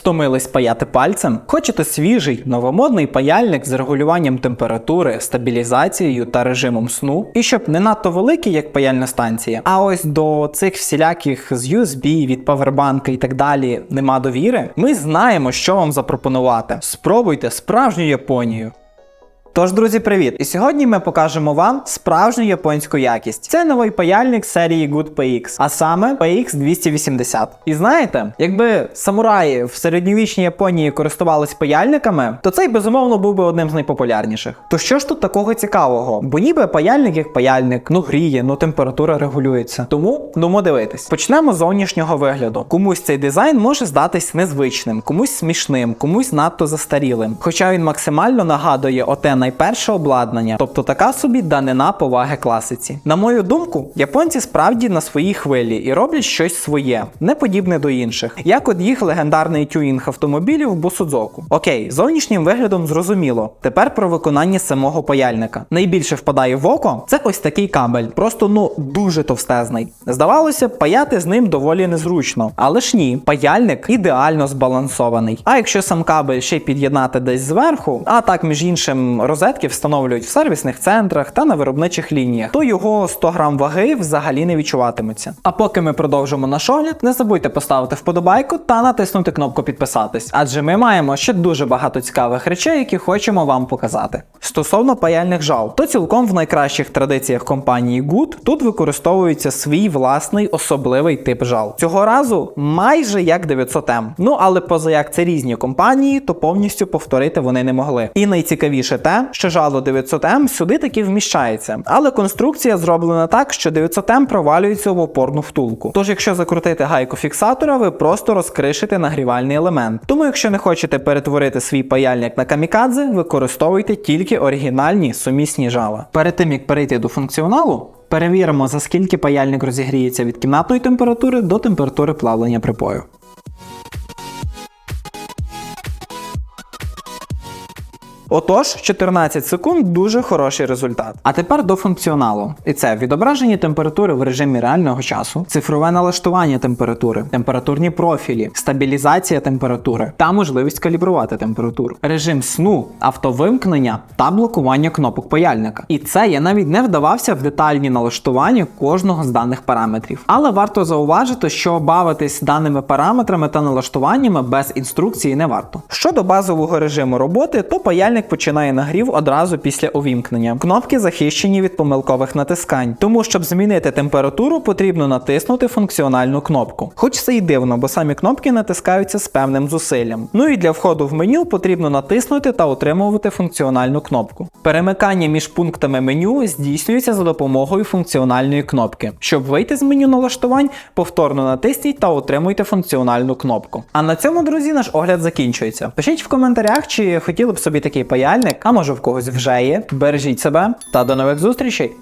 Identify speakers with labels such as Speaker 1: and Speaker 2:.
Speaker 1: Стомились паяти пальцем? Хочете свіжий, новомодний паяльник з регулюванням температури, стабілізацією та режимом сну? І щоб не надто великий, як паяльна станція, а ось до цих всіляких з USB, від павербанка і так далі нема довіри. Ми знаємо, що вам запропонувати. Спробуйте справжню Японію. Тож, друзі, привіт! І сьогодні ми покажемо вам справжню японську якість. Це новий паяльник серії Good PX, а саме PX 280. І знаєте, якби самураї в середньовічній Японії користувались паяльниками, то цей безумовно був би одним з найпопулярніших. То що ж тут такого цікавого? Бо ніби паяльник як паяльник, ну гріє, ну температура регулюється. Тому ну дивитись. Почнемо з зовнішнього вигляду. Комусь цей дизайн може здатись незвичним, комусь смішним, комусь надто застарілим. Хоча він максимально нагадує оте найперше обладнання, тобто така собі данина поваги класиці. На мою думку, японці справді на своїй хвилі і роблять щось своє, не подібне до інших, як от їх легендарний тюнінг автомобілів Бусудзоку. Окей, зовнішнім виглядом зрозуміло. Тепер про виконання самого паяльника. Найбільше впадає в око це ось такий кабель, просто ну дуже товстезний. Здавалося, б, паяти з ним доволі незручно, але ж ні, паяльник ідеально збалансований. А якщо сам кабель ще під'єднати десь зверху, а так між іншим розетки встановлюють в сервісних центрах та на виробничих лініях, то його 100 грам ваги взагалі не відчуватиметься. А поки ми продовжимо наш огляд, не забудьте поставити вподобайку та натиснути кнопку підписатись, адже ми маємо ще дуже багато цікавих речей, які хочемо вам показати. Стосовно паяльних жал, то цілком в найкращих традиціях компанії Good тут використовується свій власний особливий тип жал. Цього разу майже як 900M. Ну але поза як це різні компанії, то повністю повторити вони не могли. І найцікавіше те, що жало 900М сюди таки вміщається, але конструкція зроблена так, що 900М провалюється в опорну втулку. Тож, якщо закрутити гайку фіксатора, ви просто розкришите нагрівальний елемент. Тому, якщо не хочете перетворити свій паяльник на камікадзе, використовуйте тільки оригінальні сумісні жала. Перед тим як перейти до функціоналу. Перевіримо, за скільки паяльник розігріється від кімнатної температури до температури плавлення припою. Отож, 14 секунд дуже хороший результат. А тепер до функціоналу. І це відображення температури в режимі реального часу, цифрове налаштування температури, температурні профілі, стабілізація температури та можливість калібрувати температуру, режим сну, автовимкнення та блокування кнопок паяльника. І це я навіть не вдавався в детальні налаштування кожного з даних параметрів. Але варто зауважити, що бавитись даними параметрами та налаштуваннями без інструкції не варто. Щодо базового режиму роботи, то паяльник починає нагрів одразу після увімкнення. Кнопки захищені від помилкових натискань, тому щоб змінити температуру, потрібно натиснути функціональну кнопку. Хоч це й дивно, бо самі кнопки натискаються з певним зусиллям. Ну і для входу в меню потрібно натиснути та утримувати функціональну кнопку. Перемикання між пунктами меню здійснюється за допомогою функціональної кнопки. Щоб вийти з меню налаштувань, повторно натисніть та утримуйте функціональну кнопку. А на цьому, друзі, наш огляд закінчується. Пишіть в коментарях, чи хотіли б собі такий паяльник, а може в когось вже є. Бережіть себе та до нових зустрічей!